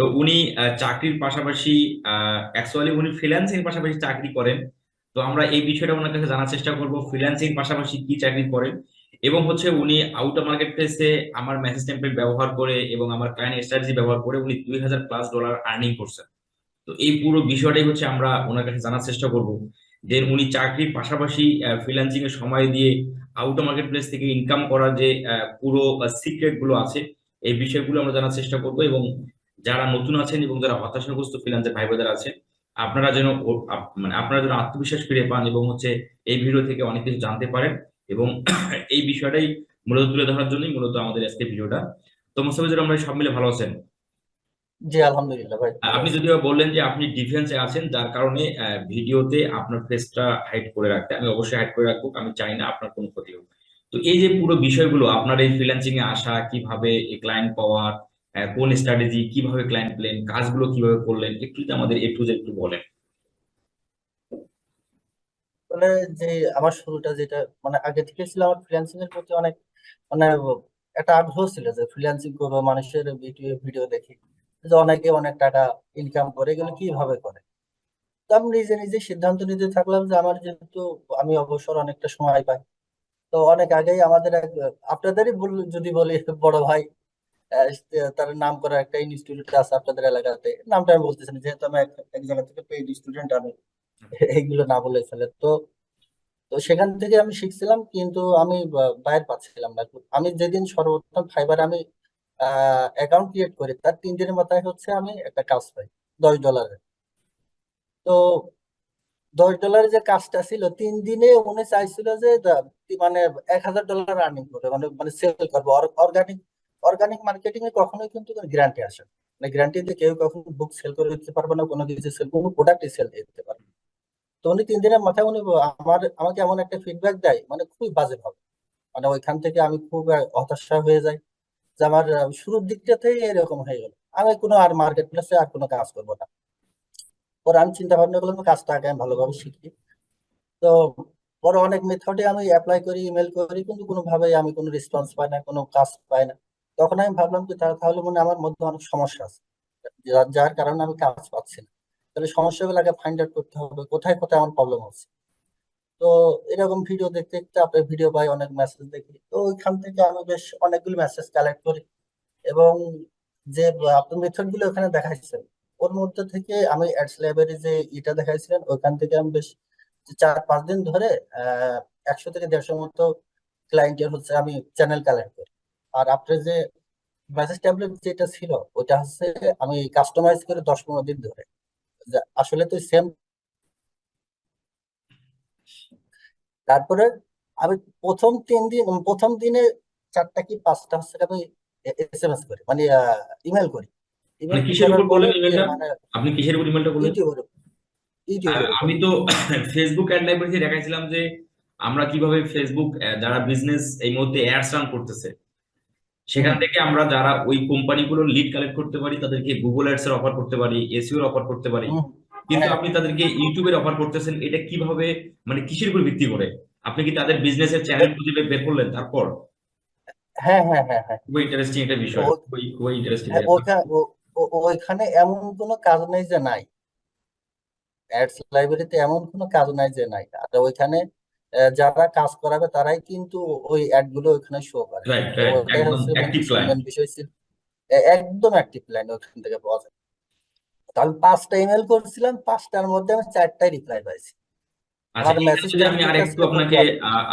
তো উনি চাকরির পাশাপাশি অ্যাকচুয়ালি উনি ফ্রিল্যান্সিং পাশাপাশি চাকরি করেন। তো আমরা এই বিষয়টা ওনার কাছে জানার চেষ্টা করব ফ্রিল্যান্সিং পাশাপাশি কি চাকরি করেন। এবং হচ্ছে উনি আউটার মার্কেট প্লেসে আমার মেসেজ টেমপ্লেট ব্যবহার করে এবং আমার ক্লায়েন্ট স্ট্র্যাটেজি ব্যবহার করে উনি দুই হাজার প্লাস ডলার আর্নিং করছেন। তো এই পুরো বিষয়টাই হচ্ছে আমরা ওনার কাছে জানার চেষ্টা করব যে উনি চাকরির পাশাপাশি ফ্রিল্যান্সিং এর সময় দিয়ে আউটার মার্কেট প্লেস থেকে ইনকাম করার যে পুরো সিক্রেটগুলো আছে, এই বিষয়গুলো আমরা জানার চেষ্টা করব এবং যারা নতুন আছেন এবং যারা হতাশাগ্রস্ত ফ্রিল্যান্সার ভাই বোনেরা আছেন আপনারা যেন মানে আপনারা যেন আত্মবিশ্বাস ফিরে পান এবং হচ্ছে এই ভিডিও থেকে অনেক কিছু জানতে পারেন এবং এই বিষয়টাই মূলত তুলে ধরার জন্যই মূলত আমাদের আজকে ভিডিওটা। তো মোস্তাফিজুর আমরা সব মিলে ভালো আছেন? জি আলহামদুলিল্লাহ ভাই। আপনি যদিও বললেন যে আপনি ডিফেন্সে আছেন যার কারণে ভিডিওতে আপনার ফেসটা হাইড করে রাখতে আমি অবশ্যই হাইড করে রাখব আমি চাই না আপনার কোনো ক্ষতি হোক। তো এই যে পুরো বিষয়গুলো আপনার এই ফ্রিল্যান্সিং এ আসা কীভাবে ক্লায়েন্ট পাওয়ার আহ, কোন স্ট্র্যাটেজি কীভাবে ক্লায়েন্ট পেলেন কাজগুলো কীভাবে করলেন, একটু যদি আমাদের এ টু জেড একটু বলেন। মানে যে আমার শুরুটা যেটা মানে আগে থেকে ছিল আমার ফ্রিল্যান্সিং এর প্রতি অনেক মানে একটা আগ্রহ ছিল যে ফ্রিল্যান্সিং করব, মানুষের ভিডিও ভিডিও দেখি। যে অনেকে অনেক টাকা ইনকাম করে, এগুলো কীভাবে করে? তো আমি নিজে নিজে সিদ্ধান্ত নিতে থাকলাম যে আমার যেহেতু আমি অবসর অনেকটা সময় পাই, তো অনেক আগেই আমাদের এক, আপনাদেরই যদি বলি বড় ভাই তার নাম করা একটা ইনস্টিটিউট আছে আপনাদের এলাকাতে। নামটা আমি বলতেছি না, যেহেতু আমি এক জায়গা থেকে পেইড স্টুডেন্ট আমি, এইগুলো না বলে ফেলে। তো তো সেখান থেকে আমি শিখছিলাম, কিন্তু আমি বাইর পাচ্ছিলাম না। আমি যেদিন সর্বপ্রথম ফাইবার আমি অ্যাকাউন্ট ক্রিয়েট করি, তার তিন দিনের মাথায় হচ্ছে আমি একটা কাজ পাই, দশ ডলারের তো, দশ ডলারের যে কাজটা ছিল, তিন দিনে উনি চাইছিল যে মানে এক হাজার ডলার আর্নিং করবে মানে মানে সেল করবে অর্গানিক অর্গানিক মার্কেটিং এ কখনোই কিন্তু গ্যারান্টি আসে না। গ্যারান্টি দিয়ে কেউ কখনো বুক সেল করে দিতে পারবে না, কোনো কিছু সেল কোনো প্রোডাক্টই সেল দিতে পারবে না। তো উনি তিন দিনের মাথায় উনি আমার, আমাকে এমন একটা ফিডব্যাক দেয় মানে খুবই বাজে ভাবে। মানে ওইখান থেকে আমি খুব হতাশা হয়ে যাই যে আমার শুরুর দিকটাতেই এরকম হয়ে গেল। আমি কোনো আর মার্কেট প্লেসে আর কোনো কাজ করব না। পরে আমি চিন্তা ভাবনা করলাম কাজটা আগে আমি ভালোভাবে শিখি। তো পরে অনেক মেথডে আমি অ্যাপ্লাই করি ইমেল করি, কিন্তু কোনোভাবেই আমি কোনো রেসপন্স পাই না, কোনো কাজ পাই না। তখন আমি ভাবলাম যে তাহলে মনে আমার মধ্যে অনেক সমস্যা আছে। যার কারণে আমি কাজ পাচ্ছি না। তাহলে সমস্যাগুলো আগে ফাইন্ড আউট করতে হবে, কোথায় কোথায় আমার প্রবলেম হচ্ছে। তো এরকম ভিডিও দেখতে দেখতে আপনার ভিডিও পাই, অনেক মেসেজ দেখি। তো ওইখান থেকে আমি বেশ অনেকগুলো মেসেজ কালেক্ট করি এবং যে আপনার মেথডগুলো ওখানে দেখাইছেন, ওর মধ্যে থেকে আমি অ্যাডস লাইব্রেরি যে এটা দেখাইছিলেন, ওইখান থেকে আমি বেশ চার পাঁচ দিন ধরে একশো থেকে দেড়শো মতো ক্লায়েন্টের হচ্ছে আমি চ্যানেল কালেক্ট করি। আর আপনার যে মেসেজ ট্যাবলেট যেটা ছিল ওটা হচ্ছে আমি কাস্টমাইজ করে দশ পনেরো দিন ধরে। আসলে তো সেম তারপরে আমি প্রথম তিন দিন প্রথম দিনে চারটা কি পাঁচটা হচ্ছে আমি এস এম এস করি মানে ইমেল করি। মানে কিসের উপর বললেন ইমেলটা আপনি কিসের উপর ইমেলটা বললেন? আমি তো ফেসবুক অ্যাড লাইব্রেরিতে দেখাইছিলাম যে আমরা কীভাবে ফেসবুক যারা বিজনেস এই মুহূর্তে অ্যাডস রান করতেছে সেখান থেকে আমরা যারা ওই কোম্পানিগুলোর লিড কালেক্ট করতে পারি তাদেরকে গুগল অ্যাডস এর অফার করতে পারি এসইও এর অফার করতে পারি। কিন্তু হ্যাঁ। আপনি তাদেরকে ইউটিউবের অফার করতেছেন এটা কীভাবে মানে কিসের উপর ভিত্তি করে? আপনি কি তাদের বিজনেসের চ্যানেল খুঁজে বের করলেন তারপর? হ্যাঁ হ্যাঁ হ্যাঁ হ্যাঁ। খুবই ইন্টারেস্টিং একটা বিষয়। খুবই খুবই ইন্টারেস্টিং হ্যাঁ, ওইখানে এমন কোনো কাজ নেই যে নাই। অ্যাডস লাইব্রেরিতে এমন কোনো কাজ নাই যে নাই। আর ওইখানে যারা কাজ করাবে তারাই কিন্তু ওই অ্যাডগুলো ওইখানে শো করে। একদম অ্যাক্টিভ বিষয় ক্লায়েন্ট ছিল একদম অ্যাক্টিভ লাইন ওখান থেকে পাওয়া যায়। তো আমি পাঁচটা ইমেল করছিলাম পাঁচটার মধ্যে আমি চারটাই রিপ্লাই পাইছি। আচ্ছা মেসেজ আমি আরেকটু আপনাকে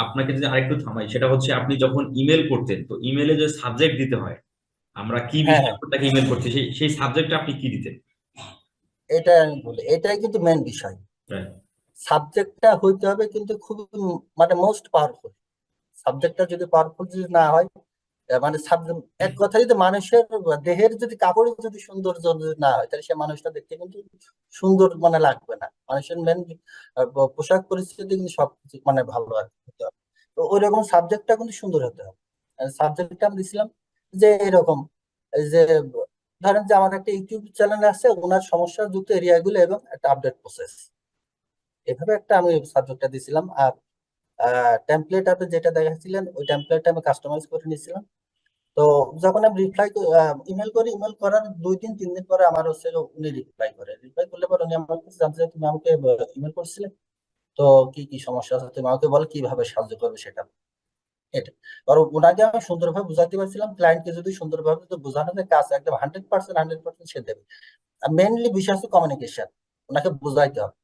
আপনাকে যদি আরেকটু থামাই সেটা হচ্ছে আপনি যখন ইমেল করতেন তো ইমেলে যে সাবজেক্ট দিতে হয় আমরা কি হ্যাঁ তাকে ইমেল করছি সেই সেই সাবজেক্টটা আপনি কি দিতেন? এটাই আমি বলি এটাই কিন্তু মেন বিষয়। সাবজেক্টটা হইতে হবে কিন্তু খুব মানে মোস্ট পাওয়ারফুল সাবজেক্টটা যদি পাওয়ারফুল যদি না হয় মানে সাব- এক কথা যদি মানুষের দেহের যদি কাপড় যদি সৌন্দর্য যদি না হয় তাহলে সে মানুষটা দেখতে কিন্তু সুন্দর মানে লাগবে না। মানুষের মেন পোশাক পরিস্থিতি কিন্তু সবকিছু মানে ভালো হতে হবে। তো ওই রকম সাবজেক্টটা কিন্তু সুন্দর হতে হবে। সাবজেক্টটা আমি দিছিলাম যে এরকম যে ধরেন যে আমার একটা ইউটিউব চ্যানেল আছে ওনার সমস্যা যুক্ত এরিয়াগুলো এবং একটা আপডেট প্রসেস এভাবে একটা আমি সাবজেক্টটা দিছিলাম আর টেমপ্লেট আপনি যেটা দেখাচ্ছিলেন, ওই টেমপ্লেটটা আমি কাস্টমাইজ করে নিয়েছিলাম তো যখন আমি রিপ্লাই ইমেল করি ইমেল করার দুই দিন, তিন দিন পরে আমার হচ্ছে উনি রিপ্লাই করে। রিপ্লাই করলে পরে উনি আমার কাছে জানতে তুমি আমাকে ইমেল করছিলে? তো কি কি সমস্যা আছে? তুমি আমাকে বলো কীভাবে সাহায্য করবে সেটা। এটা। ওনাকে আমি সুন্দরভাবে বুঝাতে পারছিলাম। ক্লায়েন্টকে যদি সুন্দরভাবে যদি বোঝানো যায়, কাজ একদম হান্ড্রেড পার্সেন্ট হান্ড্রেড পার্সেন্ট সে দেবে। মেইনলি বিষয় কমিউনিকেশন ওনাকে বুঝাইতে হবে।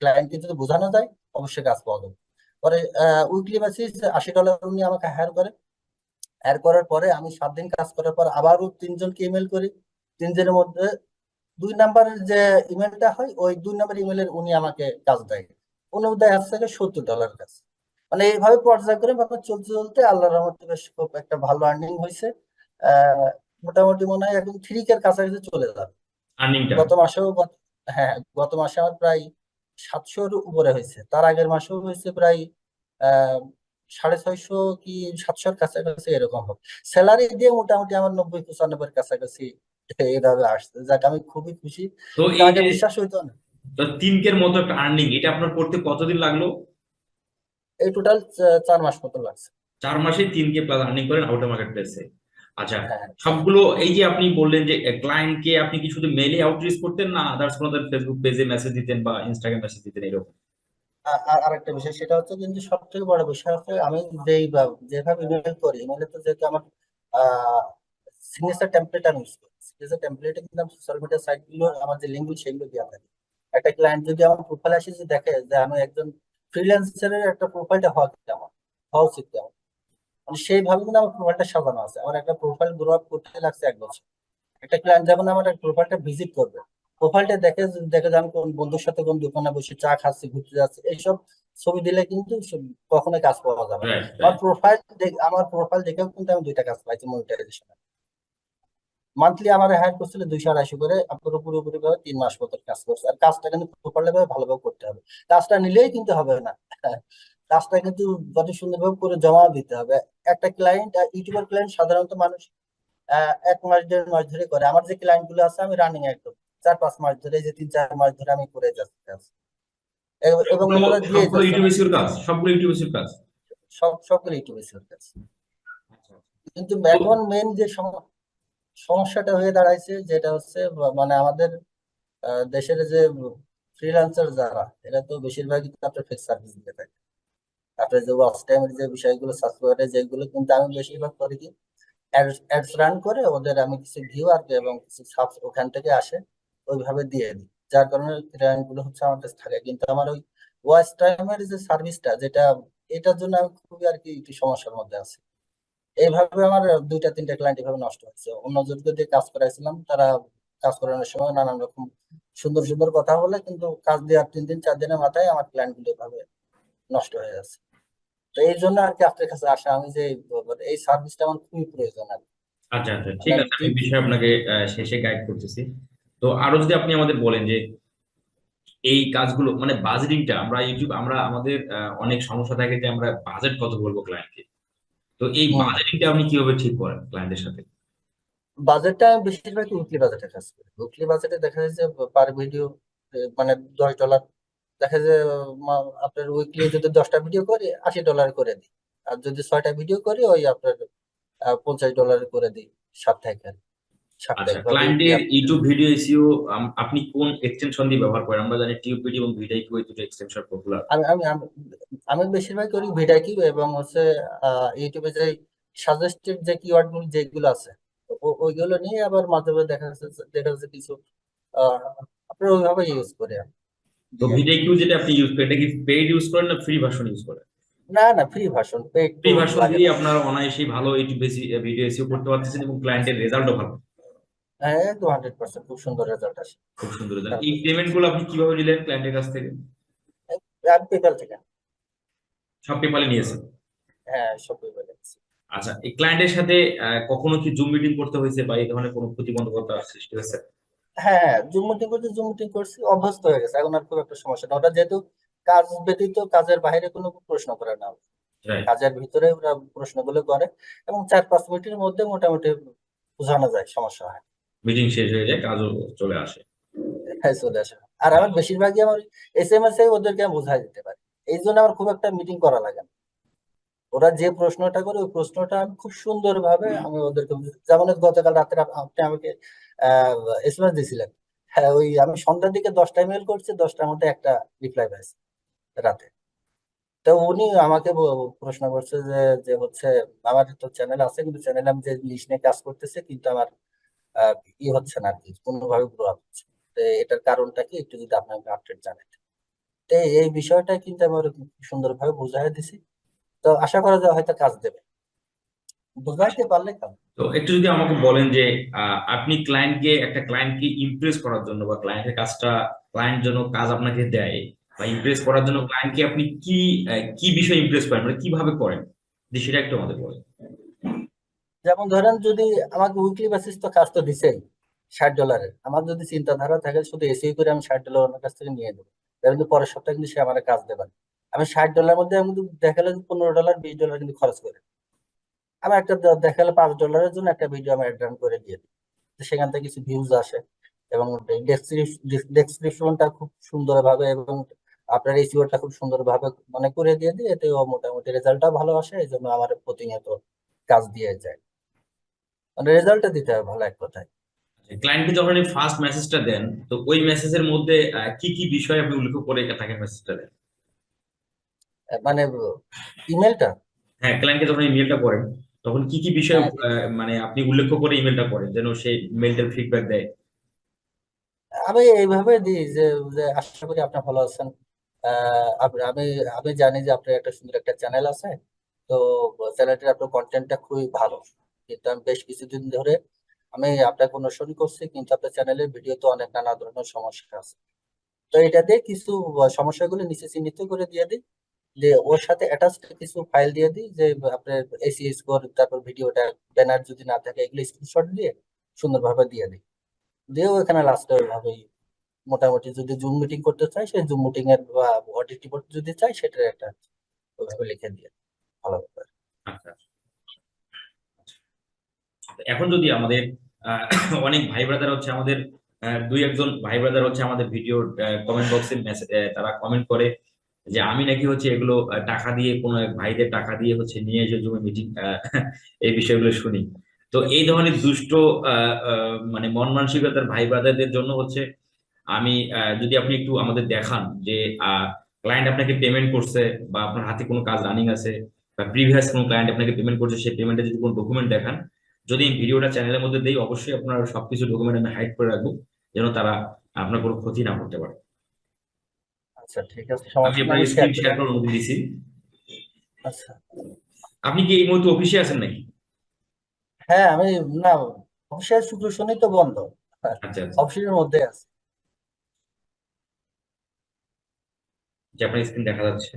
ক্লায়েন্টকে যদি বোঝানো যায় অবশ্যই কাজ পাওয়া যাবে। পরে উইকলি বেসিস আশি ডলার উনি আমাকে হায়ার করে। হায়ার করার পরে আমি সাত দিন কাজ করার পর আবারও তিনজনকে ইমেল করি। তিনজনের মধ্যে দুই নাম্বারের যে ইমেলটা হয় ওই দুই নাম্বার ইমেলের উনি আমাকে কাজ দেয়। উনি দেয় হচ্ছে সত্তর ডলার কাজ। মানে এইভাবে পর্যায়ক্রমে আপনার চলতে চলতে আল্লাহর রহমতে বেশ খুব একটা ভালো আর্নিং হয়েছে। আহ মোটামুটি মনে হয় এখন থ্রি কের কাছাকাছি চলে যাবে। গত মাসেও হ্যাঁ গত মাসে আমার প্রায় সাতশোর উপরে হয়েছে। তার আগের মাসেও হয়েছে প্রায় সাড়ে ছয়শো কি সাতশোর কাছাকাছি এরকম হবে। স্যালারি দিয়ে মোটামুটি আমার নব্বই পঁচানব্বই কাছাকাছি এইভাবে আসছে। যাক আমি খুবই খুশি। আগে বিশ্বাস হইতো না। তো তিনকের মতো একটা আর্নিং এটা আপনার করতে কতদিন লাগল? এই টোটাল চার মাস মতো লাগছে। চার মাসে তিন কে প্লাস আর্নিং করেন আউটার মার্কেট প্লেসে আচ্ছা হ্যাঁ। সবগুলো এই যে আপনি বললেন যে ক্লায়েন্টকে আপনি কি শুধু মেলে আউটরিচ করতেন না আদার্স কোনো ফেসবুক পেজে মেসেজ দিতেন বা ইনস্টাগ্রাম মেসেজ দিতেন এরকম? আর আরেকটা বিষয় সেটা হচ্ছে কিন্তু সব থেকে বড় বিষয় হচ্ছে আমি যেই বা- যেভাবে ইমেল করি ইমেলে তো যেহেতু আমার সিগনেচার টেমপ্লেট আমি ইউজ করি। সিগনেচার টেমপ্লেটে কিন্তু আমি সোশ্যাল মিডিয়া সাইটগুলো আমার যে লিঙ্ক সেগুলো দেওয়া থাকে। একটা ক্লায়েন্ট যদি আমার প্রোফাইল আসে যে দেখে যে আমি একজন ফ্রিল্যান্সারের একটা প্রোফাইলটা হওয়া কেমন হওয়া উচিত কেমন মানে সেইভাবে কিন্তু আমার প্রোফাইলটা সাজানো আছে। আমার একটা প্রোফাইল গ্রো আপ করতে লাগছে এক বছর। একটা ক্লায়েন্ট যখন আমার একটা প্রোফাইলটা ভিজিট করবে প্রোফাইলটা দেখে দেখে যে আমি কোন বন্ধুর সাথে কোন দোকানে বসে চা খাচ্ছি ঘুরতে যাচ্ছি এইসব ছবি দিলে কিন্তু কখনোই কাজ পাওয়া যাবে আমার প্রোফাইল আমার প্রোফাইল দেখেও কিন্তু আমি দুইটা কাজ পাইছি মনিটাইজেশন মান্থলি আমার হায়ার করছিল দুইশো আড়াইশো করে পুরো পুরোপুরি ভাবে তিন মাস মতো কাজ করছে। আর কাজটা কিন্তু প্রপারলি ভাবে ভালোভাবে করতে হবে। কাজটা নিলেই কিন্তু হবে না। কাজটা কিন্তু যত সুন্দরভাবে করে জমা দিতে হবে। একটা ক্লায়েন্ট ইউটিউবার ক্লায়েন্ট সাধারণত মানুষ এক মাস দেড় মাস ধরে করে। আমার যে ক্লায়েন্টগুলো আছে আমি রানিং একদম চার পাঁচ মাস ধরে যে তিন চার মাস ধরে আমি করে যাচ্ছি। কাজ এবং এবং দিয়ে এসিওর কাজ? সবগুলো ইউটিউব কাজ? সব সবগুলো ইউটিউবে কাজ। আচ্ছা কিন্তু এখন মেন যে সম- সমস্যাটা হয়ে দাঁড়াইছে যেটা হচ্ছে মানে আমাদের দেশের যে ফ্রিল্যান্সার যারা এরা তো বেশিরভাগই আপনার ফেক সার্ভিস দিয়ে থাকে। আপনার যে ওয়াচ টাইমের যে বিষয়গুলো সাবস্ক্রাইবার যেগুলো কিন্তু আমি বেশিরভাগ করি কি অ্যাডস রান করে ওদের আমি কিছু ভিউ আর এবং কিছু সাব ওখান থেকে আসে, ওইভাবে দিয়ে দিই। যার কারণে ক্লায়েন্টগুলো হচ্ছে আমার কাছে থাকে। কিন্তু আমার ওই ওয়াচ টাইমের যে সার্ভিসটা যেটা, এটার জন্য আমি খুবই আর কি একটু সমস্যার মধ্যে আছি। এইভাবে আমার দুইটা, তিনটা ক্লায়েন্ট এভাবে নষ্ট হচ্ছে। অন্যজনকে দিয়ে কাজ করাইছিলাম, তারা কাজ করানোর সময় নানান রকম সুন্দর সুন্দর কথা বলে, কিন্তু কাজ দেওয়ার তিন দিন, চার দিনের মাথায় আমার ক্লায়েন্টগুলো এভাবে নষ্ট হয়ে যাচ্ছে। তো এই জন্য আর কি আপনার কাছে আসা আমি যে এই সার্ভিসটা আমার খুবই প্রয়োজন আর আচ্ছা আচ্ছা ঠিক আছে আমি বিষয়ে আপনাকে শেষে গাইড করতেছি। তো আরও যদি আপনি আমাদের বলেন যে এই কাজগুলো মানে বাজেটিংটা আমরা ইউটিউব আমরা আমাদের অনেক সমস্যা থাকে যে আমরা বাজেট কত বলব ক্লায়েন্টকে তো এই। বাজেটিংটা আপনি কীভাবে ঠিক করেন ক্লায়েন্টের সাথে? বাজেটটা বেশিরভাগ উইকলি বাজেটে কাজ করি। উইকলি বাজেটে দেখা যায় যে পার ভিডিও মানে দশ ডলার দেখা যায় আপনার উইকলি যদি দশটা ভিডিও করি আশি ডলার করে দিই। আর যদি ছয়টা ভিডিও করি ওই আপনার পঞ্চাশ ডলার করে দিই সাপ্তাহিক আর কি। আচ্ছা ক্লায়েন্টের ইউটিউব ভিডিও এসইও আপনি কোন এক্সটেনশন দিয়ে ব্যবহার করেন? আমরা জানি টিউব ভিডিও এবং ভিডিও এই দুটো এক্সটেনশন পপুলার আমি আমি বেশিরভাগ করি ভিডিও এবং হচ্ছে ইউটিউবে যে সাজেস্টেড যে কিওয়ার্ডগুলো যেগুলো আছে ওইগুলো নিয়ে আবার মাঝে মাঝে দেখা যাচ্ছে দেখা যাচ্ছে কিছু আপনার ওইভাবে ইউজ করি আমি তো ভিডিও কিউ যেটা আপনি ইউজ করেন এটা কি পেইড ইউজ করেন না ফ্রি ভার্সন ইউজ করেন? না না free version paid free version দিয়ে আপনারা অনায়াসেই ভালো ইউটিউব ভিডিও এসইও করতে পারতেছেন এবং ক্লায়েন্টের রেজাল্টও ভালো। হ্যাঁ একদম হান্ড্রেড পার্সেন্ট খুব সুন্দর রেজাল্ট আসে। খুব সুন্দর রেজাল্ট এই পেমেন্টগুলো আপনি কীভাবে নিলেন ক্লায়েন্টের কাছ থেকে? আর পেপ্যাল থেকে। সব পেপালে নিয়েছেন হ্যাঁ সব পেপ্যাল আচ্ছা এই ক্লায়েন্টের সাথে কখনো কি জুম মিটিং করতে হয়েছে বা এই ধরনের কোনো প্রতিবন্ধকতা সৃষ্টি হয়েছে? হ্যাঁ জুম মিটিং করতে জুম মিটিং করছি অভ্যস্ত হয়ে গেছে। এখন আর খুব একটা সমস্যা না ওটা যেহেতু কাজ ব্যতীত কাজের বাইরে কোনো প্রশ্ন করে না। কাজের ভিতরে ওরা প্রশ্নগুলো করে এবং চার পাঁচ মিনিটের মধ্যে মোটামুটি বোঝানো যায় সমস্যা হয়। মিটিং শেষ হয়ে যায় কাজও চলে আসে। হ্যাঁ চলে আসে। আর আমার বেশিরভাগই আমার এস এম এস এ ওদেরকে আমি বোঝাই দিতে পারি। এই জন্য আমার খুব একটা মিটিং করা লাগে না। ওরা যে প্রশ্নটা করে ওই প্রশ্নটা আমি খুব সুন্দরভাবে আমি ওদেরকে যেমন গতকাল রাতে আপ- আপনি আমাকে এসএমএস দিয়েছিলেন হ্যাঁ ওই আমি সন্ধ্যার দিকে দশটা মেল করছি, দশটার মধ্যে একটা রিপ্লাই পাইছি রাতে। তো উনি আমাকে প্রশ্ন করছে যে যে হচ্ছে আমার তো চ্যানেল আছে, কিন্তু চ্যানেলে আমি যে জিনিস নিয়ে কাজ করতেছি, কিন্তু আমার ই হচ্ছে না আর কি কোনোভাবে গ্রো হচ্ছে তো এটার কারণটা কি? একটু যদি আপনাকে আপডেট জানাতেন তো এই বিষয়টা কিন্তু আমি সুন্দরভাবে বুঝাই দিছি। তো আশা করা যায় হয়তো কাজ দেবে। বুঝাইতে পারলে কাজ তো একটু যদি আমাকে বলেন যে আপনি ক্লায়েন্টকে একটা ক্লায়েন্টকে ইমপ্রেস করার জন্য বা ক্লায়েন্টের কাজটা ক্লায়েন্ট জন্য কাজ আপনাকে দেয় বা ইমপ্রেস করার জন্য ক্লায়েন্টকে আপনি কি কি বিষয়ে ইমপ্রেস করেন? মানে কীভাবে করেন? যে সেটা একটু আমাদের বলেন। যেমন ধরেন যদি আমাকে উইকলি বেসিস তো কাজ তো দিছেই, ষাট ডলারের আমার যদি চিন্তাধারা থাকে শুধু এসিও করে আমি ষাট ডলার ওনার কাছ থেকে নিয়ে দেবো তাহলে কিন্তু পরের সপ্তাহে কিন্তু সে আমার কাজ দেবেন। আমি ষাট ডলার মধ্যে আমি কিন্তু দেখালে পনেরো ডলার বিশ ডলার কিন্তু খরচ করে। আমি একটা দেখালে পাঁচ ডলারের জন্য একটা ভিডিও আমি অ্যাড রান করে দিয়ে দিই। তো সেখান থেকে কিছু ভিউজ আসে এবং ডেসক্রিপশনটা খুব সুন্দরভাবে এবং আপনার এসিওটা খুব সুন্দরভাবে মানে করে দিয়ে দিই এতে মোটামুটি রেজাল্টটা ভালো আসে এই জন্য আমার প্রতিনিয়ত কাজ দিয়ে যায়। মানে রেজাল্টটা দিতে হবে ভালো এক কথায়। ক্লায়েন্টকে যখন আপনি ফার্স্ট মেসেজটা দেন তো ওই মেসেজের মধ্যে কি কি বিষয় আপনি উল্লেখ করে তাকে মেসেজটা দেন? মানে ইমেলটা হ্যাঁ ক্লায়েন্টকে যখন ইমেলটা করেন তখন কি কি বিষয় হ্যাঁ। মানে আপনি উল্লেখ করে ইমেলটা করেন যেন সেই মেলটার ফিডব্যাক দেয়? আমি এইভাবে দিই যে যে আশা করি আপনি ভালো আছেন। আমি আমি জানি যে আপনার একটা সুন্দর একটা চ্যানেল আছে। তো চ্যানেলটির আপনার কন্টেন্টটা খুবই ভালো। কিন্তু আমি বেশ কিছুদিন ধরে আমি আপনাকে অনুসরণ করছি কিন্তু আপনার চ্যানেলের ভিডিওতে অনেক নানা ধরনের সমস্যা আছে। তো এটা দিয়ে কিছু সমস্যাগুলো নিচে চিহ্নিত করে দিয়ে দিই। যে ওর সাথে অ্যাটাচ কিছু ফাইল দিয়ে দিই, যে আপনার এসি স্কোর তারপর ভিডিওটা ব্যানার যদি না থাকে, এগুলো স্ক্রিনশট দিয়ে সুন্দরভাবে দিয়ে দিই। দিয়েও এখানে লাস্টে ওইভাবেই মোটামুটি যদি জুম মিটিং করতে চাই সেই জুম মিটিং এর বা অডিট রিপোর্ট যদি চাই সেটার একটা ওইভাবে লিখে দিয়ে ভালো ব্যাপার। আচ্ছা। এখন যদি আমাদের অনেক ভাই ব্রাদার হচ্ছে আমাদের দুই একজন ভাই ব্রাদার হচ্ছে আমাদের ভিডিও কমেন্ট বক্সে তারা কমেন্ট করে যে আমি নাকি হচ্ছে এগুলো টাকা দিয়ে, কোনো এক ভাইদের টাকা দিয়ে হচ্ছে নিয়ে এসে জমি মিটিং এই বিষয়গুলো শুনি। তো এই ধরনের দুষ্ট মানে মন মানসিকতার ভাই ব্রাদারদের জন্য হচ্ছে আমি যদি আপনি একটু আমাদের দেখান যে ক্লায়েন্ট আপনাকে পেমেন্ট করছে বা আপনার হাতে কোনো কাজ রানিং আছে বা প্রিভিয়াস কোনো ক্লায়েন্ট আপনাকে পেমেন্ট করছে, সেই পেমেন্টে যদি কোনো ডকুমেন্ট দেখান, যদি ভিডিওটা চ্যানেলের মধ্যে দেই, অবশ্যই আপনার সবকিছু ডকুমেন্ট আমি হাইড করে রাখব, যেন তারা আপনার কোনো ক্ষতি না করতে পারে। আচ্ছা ঠিক আছে আমি আপনাকে স্ক্রিন শেয়ার অনুমতি দিছি। আচ্ছা। আপনি কি এই মুহূর্তে অফিসে আছেন নাকি? হ্যাঁ আমি না অফিসের শুক্র শনি তো বন্ধ। আচ্ছা আচ্ছা। অফিসের মধ্যে আছে। যে আপনার স্ক্রিন দেখা যাচ্ছে।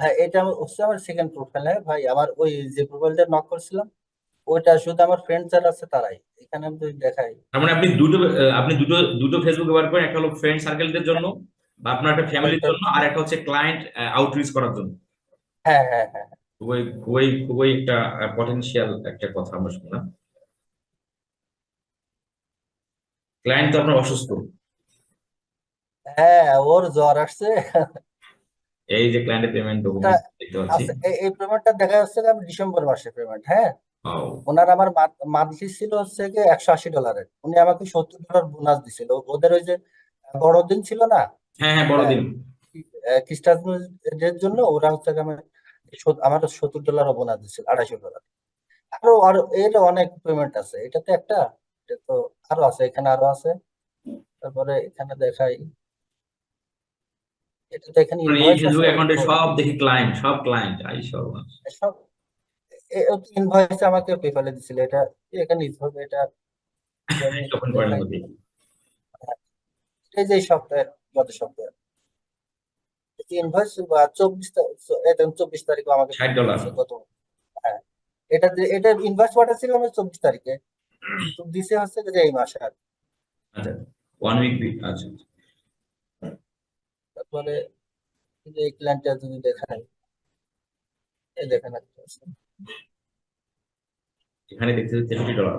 হ্যাঁ এটা আমার হচ্ছে আমার সেকেন্ড প্রোফাইল হ্যাঁ ভাই আমার ওই যে প্রোফাইলটা নক করছিলাম ওইটা শুধু আমার ফ্রেন্ড যারা আছে তারাই। এখানে আমি দেখাই। তার মানে আপনি দুটো আপনি দুটো দুটো ফেসবুক ব্যবহার করেন একটা হলো ফ্রেন্ড সার্কেলদের জন্য বা আপনার একটা ফ্যামিলির জন্য আর একটা হচ্ছে ক্লায়েন্ট আউটরিচ করার জন্য। হ্যাঁ হ্যাঁ হ্যাঁ। খুবই খুবই খুবই একটা পটেনশিয়াল একটা কথা আমরা শুনলাম। ক্লায়েন্ট তো আপনার অসুস্থ। হ্যাঁ ওর জ্বর আসছে। এই যে ক্লায়েন্টের পেমেন্ট তা ডকুমেন্ট দেখতে পাচ্ছি। আচ্ছা এই পেমেন্টটা দেখা যাচ্ছে আমি ডিসেম্বর মাসে পেমেন্ট হ্যাঁ? ওনার আমার মান্থলি ছিল হচ্ছে কি একশো আশি ডলারের উনি আমাকে সত্তর ডলার বোনাস দিছিল। ওদের ওই যে বড়দিন ছিল না? হ্যাঁ হ্যাঁ বড়দিন। খ্রিস্টানদের জন্য ওরা হচ্ছে আমার আমার সত্তর ডলার বোনাস দিছিল আড়াইশো ডলার আরও আরও এর অনেক পেমেন্ট আছে। এটাতে একটা এটা তো আরও আছে এখানে আরও আছে। তারপরে এখানে দেখাই। এটা তো এখানে মানে ফেসবুক অ্যাকাউন্টে সব দেখি ক্লায়েন্ট সব ক্লায়েন্ট আই সব ইনভয়েস আমাকে পেপালে দিছিল। এটা এখানে ইনভয়েস এটা এই যে সপ্তাহে গত সপ্তাহে ইনভয়েস চব্বিশ চব্বিশ তারিখে আমাকে ষাট ডলার গত হ্যাঁ। এটা এটা ইনভয়েস পাঠাচ্ছিল আমি চব্বিশ তারিখে। তো দিছে হচ্ছে যে এই মাসে আর। আচ্ছা ওয়ান উইক আচ্ছা তারপরে এই ক্লায়েন্টটা যদি দেখাই এই দেখেন। এখানে দেখতে হচ্ছে ডলার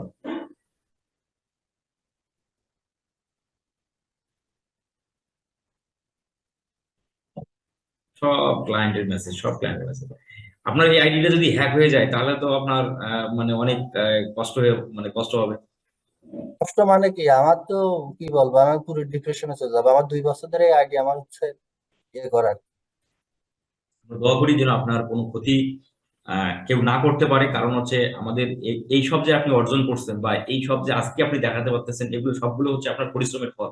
সব ক্লায়েন্টের মেসেজ সব ক্লায়েন্টের মেসেজ আপনার এই আইডিটা যদি হ্যাক হয়ে যায় তাহলে তো আপনার মানে অনেক কষ্ট হয়ে মানে কষ্ট হবে। কষ্ট মানে কি? আমার তো কি বলব? আমি পুরো ডিপ্রেশনে চলে যাব। আমার দুই বছর ধরে আইডি আমার হচ্ছে ইয়ে করার। দোয়া করি যেন আপনার কোনো ক্ষতি আহ, কেউ না করতে পারে। কারণ হচ্ছে আমাদের এই- এই সব যে আপনি অর্জন করছেন বা এই সব যে আজকে আপনি দেখাতে পারতেছেন এগুলো সবগুলো হচ্ছে আপনার পরিশ্রমের ফল।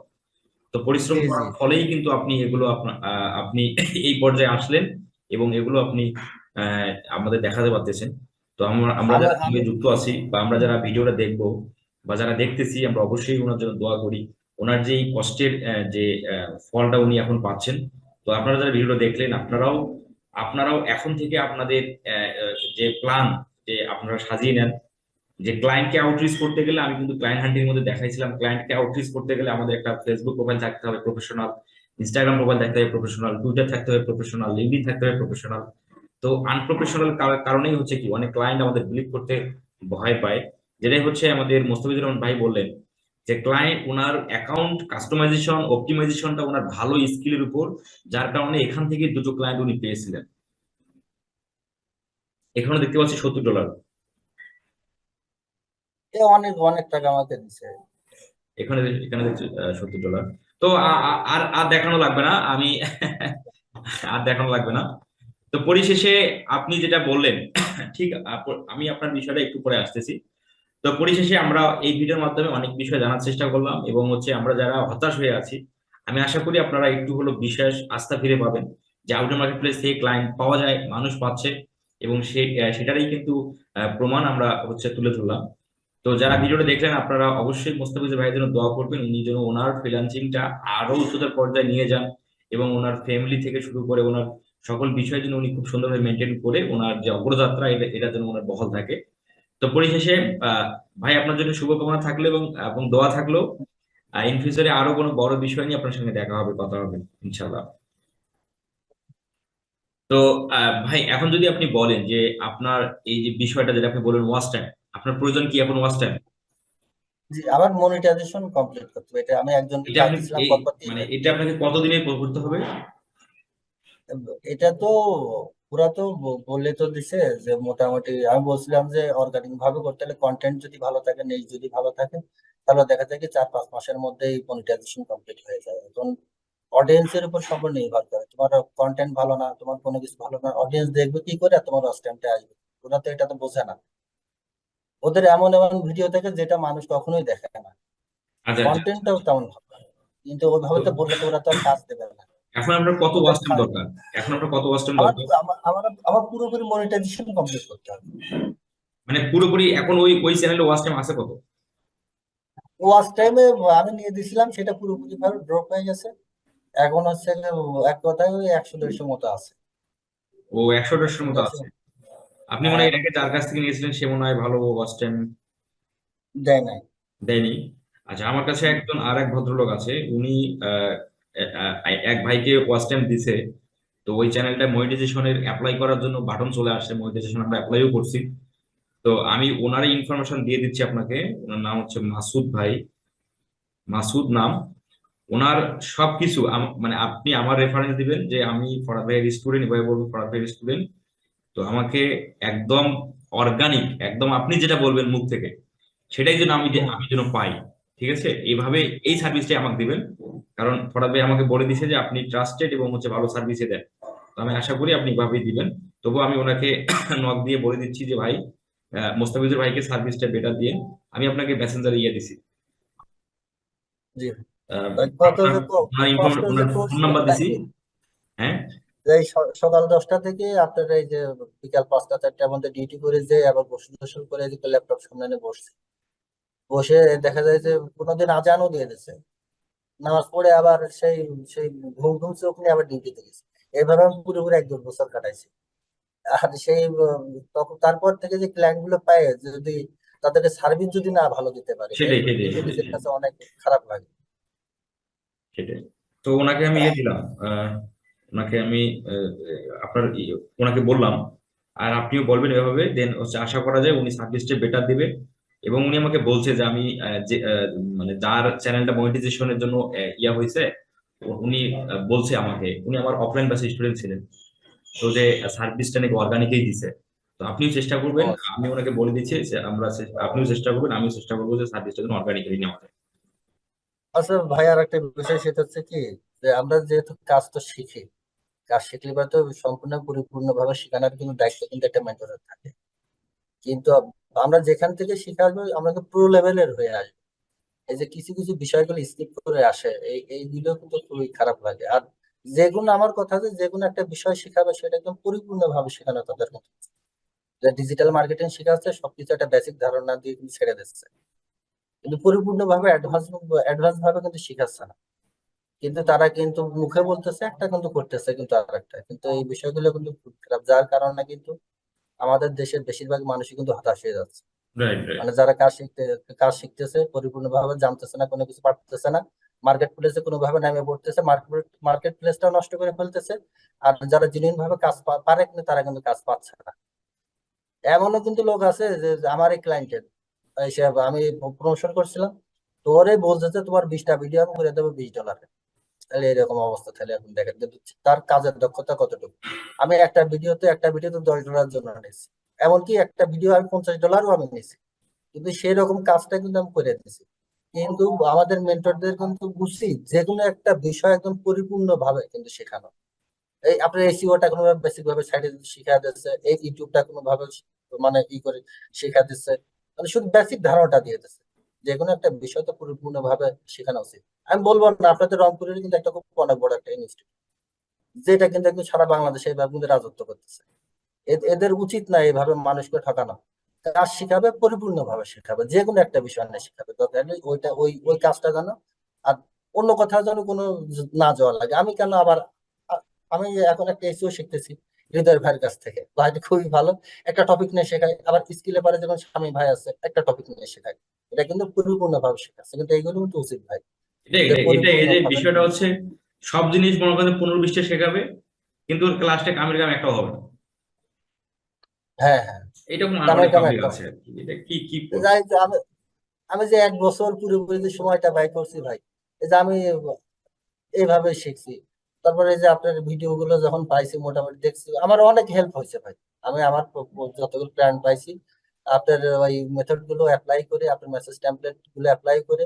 তো পরিশ্রম করার ফলেই কিন্তু আপনি এগুলো আপনি এই পর্যায়ে আসলেন এবং এগুলো আপনি আমাদের দেখাতে পারতেছেন। তো আমরা আমরা যারা সঙ্গে যুক্ত আছি বা আমরা যারা ভিডিওটা দেখব বা যারা দেখতেছি আমরা অবশ্যই ওনার জন্য দোয়া করি। ওনার যে এই কষ্টের যে ফলটা উনি এখন পাচ্ছেন। তো আপনারা যারা ভিডিওটা দেখলেন আপনারাও আপনারাও এখন থেকে আপনাদের যে প্ল্যান যে আপনারা সাজিয়ে নেন যে ক্লায়েন্টকে আউটরিচ করতে গেলে আমি কিন্তু ক্লায়েন্ট হান্টিং মধ্যে দেখাইছিলাম। ক্লায়েন্টকে আউটরিচ করতে গেলে আমাদের একটা ফেসবুক প্রোফাইল থাকতে হবে প্রফেশনাল ইনস্টাগ্রাম প্রোফাইল থাকতে হবে প্রফেশনাল টুইটার থাকতে হবে প্রফেশনাল লিঙ্কডিন থাকতে হবে প্রফেশনাল তো আনপ্রফেশনাল কারণেই হচ্ছে কি, অনেক ক্লায়েন্ট আমাদের বিলিভ করতে ভয় পায়। যেটাই হচ্ছে আমাদের মোস্তাফিজুর রহমান ভাই বললেন যে ক্লায়েন্ট ওনার অ্যাকাউন্ট কাস্টমাইজেশন অপটিমাইজেশনটা ওনার ভালো স্কিলের উপর, যার কারণে এখান থেকে দুটো ক্লায়েন্ট উনি পেয়েছিলেন। এখানে দেখতে পাচ্ছি সত্তর ডলার অনেক অনেক টাকা আমাকে দিছে। এখানে এখানে সত্তর ডলার। তো আর আর দেখানো লাগবে না, আমি আর দেখানো লাগবে না। তো পরিশেষে আপনি যেটা বললেন, ঠিক আমি আপনার বিষয়টা একটু পরে আসতেছি। তো পরিশেষে আমরা এই ভিডিওর মাধ্যমে অনেক বিষয় জানার চেষ্টা করলাম এবং হচ্ছে আমরা যারা হতাশ হয়ে আছি, আমি আশা করি আপনারা একটু হলো বিশ্বাস আস্থা ফিরে পাবেন যে আউটার মার্কেট প্লেস থেকে ক্লায়েন্ট পাওয়া যায়, মানুষ পাচ্ছে এবং সে সেটারই কিন্তু প্রমাণ আমরা হচ্ছে তুলে ধরলাম। তো যারা ভিডিওটা দেখলেন, আপনারা অবশ্যই মোস্তাফিজুর ভাইয়ের জন্য দোয়া করবেন। উনি যেন ওনার ফ্রিল্যান্সিংটা আরও উচ্চতর পর্যায়ে নিয়ে যান এবং ওনার ফ্যামিলি থেকে শুরু করে ওনার সকল বিষয় যেন উনি খুব সুন্দরভাবে মেনটেন করে ওনার যে অগ্রযাত্রা, এটা এটা যেন ওনার বহল থাকে। তো পরিশেষে ভাই, আপনার জন্য শুভকামনা থাকল এবং এবং দোয়া থাকল। ইন ফিউচারে আরও কোনো বড় বিষয় নিয়ে আপনার সঙ্গে দেখা হবে, কথা হবে ইনশাল্লাহ তো ভাই, এখন যদি আপনি বলেন যে আপনার এই যে বিষয়টা যেটা আপনি বলেন ওয়াচ টাইম আপনার প্রয়োজন কি এখন ওয়াচ টাইম জি আমার মনিটাইজেশন কমপ্লিট করতে হবে। এটা আমি একজনকে এটা আপনি মানে এটা আপনাকে কতদিনে করতে হবে? এটা তো পুরা তো বলে তো দিছে যে মোটামুটি আমি বলছিলাম যে অর্গানিক ভাবে করতে হলে কন্টেন্ট যদি ভালো থাকে নিজ যদি ভালো থাকে তাহলে দেখা যায় কি চার পাঁচ মাসের মধ্যেই মনিটাইজেশন কমপ্লিট হয়ে যায়। এখন অডিয়েন্সের উপর সম্পূর্ণ নির্ভর করে। তোমার কন্টেন্ট ভালো না তোমার কোনো কিছু ভালো না অডিয়েন্স দেখবে কি করে তোমার টাইমটা আসবে। ওরা তো এটা তো বোঝে না। ওদের এমন এমন ভিডিও থাকে যেটা মানুষ কখনোই দেখে না। আচ্ছা আচ্ছা। কন্টেন্টটাও তেমন ভালো। কিন্তু ওইভাবে তো বললে ওরা তো কাজ দেবে না। এখন আপনার কত ওদের ওয়াচ টাইম দরকার? এখন আপনার কত ওয়াচ টাইম দরকার? আমার আমার আমার পুরোপুরি মনিটাইজেশন কমপ্লিট করতে হবে। মানে পুরোপুরি এখন ওই ওই চ্যানেলে ওয়াচ টাইম আছে কত? ওয়াচ টাইমে আমি নিয়ে দিয়েছিলাম সেটা পুরোপুরি ভাবে ড্রপ হয়ে গেছে। এখন হচ্ছে এক কথায় ওই একশো দেড়শো মতো আছে। ও একশো দেড়শোর মতো আছে। আপনি মনে হয় এটাকে যার কাছ থেকে নিয়েছিলেন সে মনে হয় ভালো ওয়াচ টাইম দেয় নাই। দেয়নি। আচ্ছা আমার কাছে একজন আর এক ভদ্রলোক আছে উনি এক ভাইকে ওয়াচ টাইম দিছে। তো ওই চ্যানেলটা মনিটাইজেশনের অ্যাপ্লাই করার জন্য বাটন চলে আসে মনিটাইজেশন আমরা অ্যাপ্লাইও করছি। তো আমি ওনারই ইনফরমেশন দিয়ে দিচ্ছি আপনাকে ওনার নাম হচ্ছে মাসুদ ভাই। মাসুদ নাম। ওনার সবকিছু মানে আপনি আমার রেফারেন্স দিবেন যে আমি ফরাদ ভাইয়ের স্টুডেন্ট এভাবে বলব ফরাদ ভাইয়ের স্টুডেন্ট আমাকে একদম অর্গানিক একদম আপনি যেটা বলবেন মুখ থেকে সেটাই যেন আমি আমি যেন পাই ঠিক আছে? এইভাবে এই সার্ভিসটাই আমাকে দিবেন। কারণ ফরাদ ভাই আমাকে বলে দিছে যে আপনি ট্রাস্টেড এবং হচ্ছে ভালো সার্ভিসে দেন। তো আমি আশা করি আপনি এভাবেই দিবেন। তবু আমি ওনাকে নক দিয়ে বলে দিচ্ছি যে ভাই মোস্তাফিজুর ভাইকে সার্ভিসটা বেটার দিয়ে আমি আপনাকে মেসেঞ্জারে ইয়ে ফোন নাম্বার দিছি। হ্যাঁ? এই সকাল দশটা থেকে আপনার এই যে বিকাল পাঁচটা চারটার মধ্যে ডিউটি করে যে আবার গোসল টোসল করে ল্যাপটপ সামনে বসছি। বসে দেখা যায় যে কোনোদিন আজানও দিয়ে দিচ্ছে নামাজ পড়ে আবার সেই সেই ঘুম ঘুম চোখ নিয়ে আবার ডিউটিতে গেছি। এইভাবে আমি পুরোপুরি এক দেড় বছর কাটাইছি। আর সেই তখন তারপর থেকে যে ক্লায়েন্টগুলো পায় যদি তাদেরকে সার্ভিস যদি না ভালো দিতে পারে অনেক খারাপ লাগে। তো ওনাকে আমি ইয়ে দিলাম ওনাকে আমি আপনার ওনাকে বললাম। আর আপনিও বলবেন এভাবে দেন হচ্ছে আশা করা যায় উনি সার্ভিসটা বেটার দিবে। এবং উনি আমাকে বলছে যে আমি যে মানে যার চ্যানেলটা মনিটাইজেশনের জন্য ইয়া হয়েছে উনি বলছে আমাকে। উনি আমার অফলাইন ব্যাচের স্টুডেন্ট ছিলেন। তো যে সার্ভিসটা নাকি অর্গানিকই দিছে। তো আপনিও চেষ্টা করবেন। আমি ওনাকে বলে দিচ্ছি যে আমরা আপনিও চেষ্টা করবেন আমিও চেষ্টা করব যে সার্ভিসটা যেন অর্গানিক্যালি নেওয়া যায়। আচ্ছা ভাই আর একটা বিষয় সেটা হচ্ছে কি যে আমরা যেহেতু কাজ তো শিখি কাজ শিখলে পরে তো সম্পূর্ণ পরিপূর্ণ ভাবে শেখানোর কিন্তু দায়িত্ব কিন্তু একটা মেন্টরের থাকে। কিন্তু আমরা যেখান থেকে শিখে আসব, আমরা প্রো লেভেলের হয়ে আসব। এই যে কিছু কিছু বিষয়গুলো স্কিপ করে আসে, এই, এইগুলো কিন্তু খুবই খারাপ লাগে। আর যেগুলো আমার কথা যে যেগুলো একটা বিষয় শেখাবে, সেটা একদম পরিপূর্ণ ভাবে শেখানো তাদের কিন্তু যে ডিজিটাল মার্কেটিং শেখাচ্ছে, সবকিছু একটা বেসিক ধারণা দিয়ে কিন্তু ছেড়ে দিচ্ছে। কিন্তু পরিপূর্ণ ভাবে অ্যাডভান্স অ্যাডভান্স ভাবে কিন্তু শেখাচ্ছে না। কিন্তু তারা কিন্তু মুখে বলতেছে একটা কিন্তু করতেছে কিন্তু আর একটা কিন্তু এই বিষয়গুলো কিন্তু খুব খারাপ। যার কারণে কিন্তু আমাদের দেশের বেশিরভাগ মানুষই কিন্তু হতাশ হয়ে যাচ্ছে। মানে যারা কাজ শিখতে কাজ শিখতেছে পরিপূর্ণভাবে জানতেছে না কোনো কিছু পারতেছে না মার্কেট প্লেসে কোনোভাবে নেমে পড়তেছে মার্কেট মার্কেট প্লেসটাও নষ্ট করে ফেলতেছে আর যারা জেনুইন ভাবে কাজ পারে কিন্তু তারা কিন্তু কাজ পাচ্ছে না। এমনও কিন্তু লোক আছে যে আমার এই ক্লায়েন্টের আমি প্রমোশন করছিলাম তো ওরে বলতেছে তোমার বিশটা ভিডিও আমি করে দেবো বিশ ডলারে তাহলে এরকম অবস্থা তাহলে এখন দেখেন তার কাজের দক্ষতা কতটুকু? আমি একটা ভিডিওতে একটা ভিডিওতে দশ ডলার জন্য নিয়েছি। এমনকি একটা ভিডিও আমি পঞ্চাশ ডলারও আমি নিয়েছি। কিন্তু সেই রকম কাজটা কিন্তু আমি করে দিয়েছি। কিন্তু আমাদের মেন্টরদের কিন্তু উচিত যে কোনো একটা বিষয় একদম পরিপূর্ণ ভাবে কিন্তু শেখানো। এই আপনার এসিওটা কোনো বেসিক ভাবে সাইডে শিখা দিচ্ছে এই ইউটিউবটা কোনো ভাবে মানে ই করে শিখা দিচ্ছে মানে শুধু বেসিক ধারণাটা দিয়ে দিচ্ছে যে কোনো একটা বিষয় তো পরিপূর্ণ ভাবে শেখানো উচিত। আমি বলব না, আপনাদের রংপুরের কিন্তু একটা খুব অনেক বড় একটা ইনস্টিটিউট যেটা কিন্তু একদম সারা বাংলাদেশে এইভাবে কিন্তু রাজত্ব করতেছে। এদের উচিত না এইভাবে মানুষকে ঠকানো। কাজ শিখাবে পরিপূর্ণ ভাবে শেখাবে যে কোনো একটা বিষয় নিয়ে শেখাবে। দরকার ওইটা, ওই ওই কাজটা যেন আর অন্য কোথাও যেন কোনো না যাওয়া লাগে। আমি কেন আবার আমি এখন একটা এসিও শিখতেছি। হৃদয় ভাইয়ের কাছ থেকে। ভাইটি খুবই ভালো। একটা টপিক নিয়ে শেখায় আবার স্কিলে পারে যেমন স্বামী ভাই আছে একটা টপিক নিয়ে শেখায় এটা কিন্তু পরিপূর্ণ ভাবে শেখাচ্ছে। কিন্তু এইগুলো কিন্তু উচিত ভাই। এটা এই যে বিষয়টা হচ্ছে সব জিনিস মনে করেন পনেরো বিশটা শেখাবে কিন্তু ক্লাসটা কামের কাম একটাও হবে হ্যাঁ হ্যাঁ। একটা আছে। কি এটা কি আমি যে এক বছর পুরোপুরি সময়টা ব্যয় করছি ভাই এই যে আমি এইভাবে শিখছি। তারপরে যে আপনার ভিডিও গুলো যখন পাইছি মোটামুটি দেখছি আমার অনেক হেল্প হয়েছে ভাই। আমি আমার যতগুলো প্ল্যান পাইছি আপনার ওই মেথডগুলো অ্যাপ্লাই করে আপনার মেসেজ টেমপ্লেটগুলো অ্যাপ্লাই করে।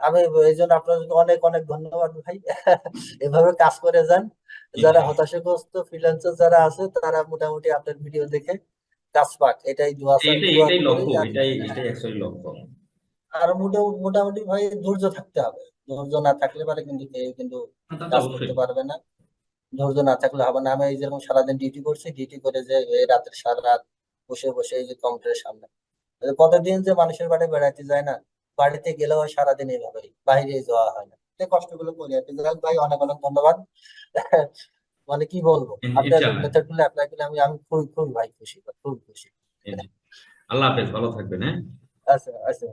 আমি এই জন্য আপনাদেরকে অনেক অনেক ধন্যবাদ ভাই। এভাবে কাজ করে যান। যারা হতাশাগ্রস্ত ফ্রিল্যান্সার যারা আছে তারা মোটামুটি আপনার ভিডিও দেখে কাজ পাক। এটাই দোয়া এটাই এটাই লক্ষ্য আর এটাই এটাই অ্যাকচুয়ালি লক্ষ্য। আর মোটামুটি মোটামুটি ভাই ধৈর্য থাকতে হবে। ধৈর্য না থাকলে পারে কিন্তু কেউ কিন্তু কাজ করতে পারবে না। ধৈর্য না থাকলে হবে না। আমি এই যেরকম সারাদিন ডিউটি করছি ডিউটি করে যে এই রাত্রে সারা রাত বসে বসে এই যে কম্পিউটারের সামনে। কতদিন যে মানুষের বাড়ি বেড়াইতে যায় না বাড়িতে গেলেও সারাদিন এইভাবেই বাইরে যাওয়া হয় না। এই কষ্টগুলো করি আর যাক ভাই অনেক অনেক ধন্যবাদ। মানে কি বলব? আপনার মেথডগুলো অ্যাপ্লাই করলে আমি আমি খুবই খুবই ভাই খুশি খুব খুশি। আল্লাহ হাফেজ ভালো থাকবেন হ্যাঁ? আচ্ছা আচ্ছা